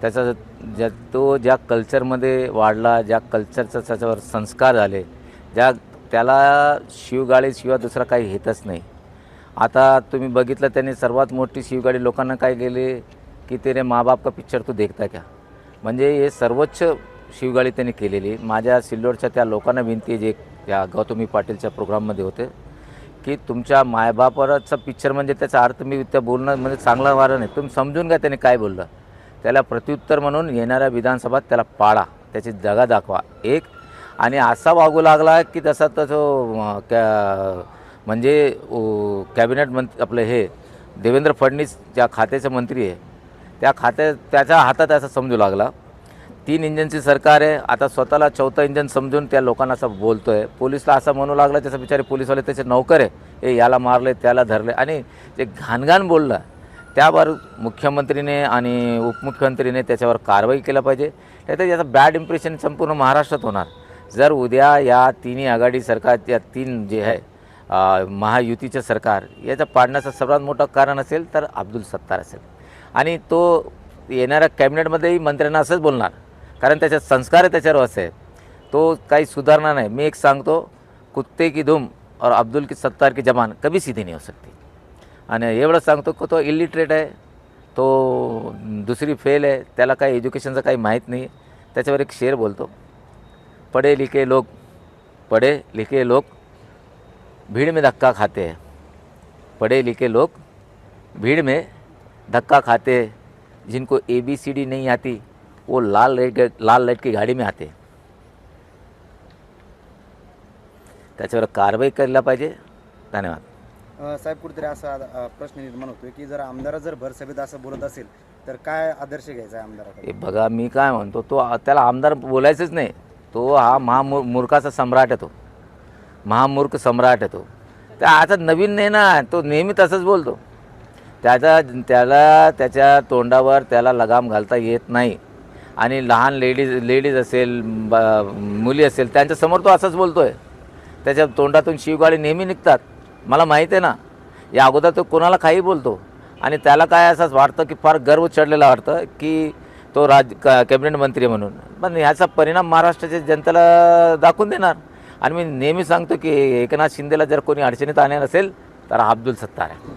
त्याचा ज्या तो ज्या कल्चरमध्ये वाढला ज्या कल्चरचा त्याच्यावर संस्कार झाले ज्या त्याला शिवगाळीशिवाय दुसरा काही येतच नाही. आता तुम्ही बघितलं त्याने सर्वात मोठी शिवगाडी लोकांना काय गेले की तेरे माबाप का पिक्चर तू देखता क्या? म्हणजे हे सर्वोच्च शिवगाळी त्यांनी केलेली. माझ्या सिल्लोडच्या त्या लोकांना विनंती आहे जे त्या गौतमी पाटीलच्या प्रोग्राममध्ये होते की तुमच्या मायबापाचा पिक्चर म्हणजे त्याचा अर्थ मी त्या बोलणं म्हणजे चांगला वारा नाही. तुम्ही समजून घ्या त्याने काय बोललं. त्याला प्रत्युत्तर म्हणून येणाऱ्या विधानसभात त्याला पाळा त्याची जगा दाखवा. एक. आणि असा वागू लागला की तसा तसं कॅ म्हणजे कॅबिनेट मंत्री आपलं हे देवेंद्र फडणवीस ज्या खात्याचे मंत्री आहे त्या खात्या त्याच्या हातात असं समजू लागला. तीन इंजनची सरकार आहे. आता स्वतःला चौथं इंजन समजून त्या लोकांना असं बोलतो आहे पोलिसला असं म्हणू लागलं त्याचं बिचारे पोलीसवाले त्याचे नौकर आहे. हे याला मारले त्याला धरले. आणि जे घाणघाण बोललं त्यावर मुख्यमंत्रीने आणि उपमुख्यमंत्रीने त्याच्यावर कारवाई केलं पाहिजे. नाही याचा याचं बॅड इम्प्रेशन संपूर्ण महाराष्ट्रात होणार. जर उद्या या तिन्ही आघाडी सरकार या तीन जे आहे महायुतीचं सरकार याचं पाडण्याचं सर्वात मोठं कारण असेल तर अब्दुल सत्तार असेल. आणि तो येणाऱ्या कॅबिनेटमध्येही मंत्र्यांना असंच बोलणार. कारण त्याचे संस्कार त्याच्यावर असे तो काही सुधारणा नाही. मी एक सांगतो कुत्ते की धूम और अब्दुल की सत्तार की जमान कभी सीधी नहीं हो सकती. आणि एवढं सांगतो की तो इलिटरेट आहे तो दुसरी फेल आहे त्याला काही एज्युकेशनचं काही माहीत नाही त्याच्यावर एक शेर बोलतो. पढ़े लिखे लोक पढ़े लिखे लोक भीड़ में धक्का खाते हैं। पढ़े लिखे लोग भीड़ में धक्का खाते हैं। जिनको ए बी सी डी नहीं आती वो लाल लाइट लाल लाइट की गाडी में आते त्याच्यावर कारवाई करायला पाहिजे। धन्यवाद. साहेब कुठेतरी असा प्रश्न निर्माण होतोय की जर आमदार जर भरसभेत असं बोलत असेल तर काय आदर्श घ्यायचा आहे आमदाराकडे? हे बघा मी काय म्हणतो तो त्याला आमदार बोलायचंच नाही. तो हा महामूर मूर्खाचा सम्राट आहे तो. महामूर्ख सम्राट आहे तो. त्या आता नवीन नाही ना तो नेहमी तसंच बोलतो. त्याचा त्याला त्याच्या तोंडावर त्याला लगाम घालता येत नाही. आणि लहान लेडीज लेडीज असेल ब- मुली असेल त्यांच्यासमोर तो असंच बोलतो आहे त्याच्या तोंडातून शिवगाडी नेहमी निघतात. मला माहीत आहे ना या अगोदर तो कोणाला काही बोलतो आणि त्याला काय असंच वाटतं की फार गर्व चढलेला वाटतं की तो राज क कॅबिनेट मंत्री म्हणून. पण ह्याचा परिणाम महाराष्ट्राच्या जनतेला दाखवून देणार. आणि मी नेहमी सांगतो की एकनाथ शिंदेला जर कोणी अडचणीत आणणार असेल तर अब्दुल सत्तार आहे.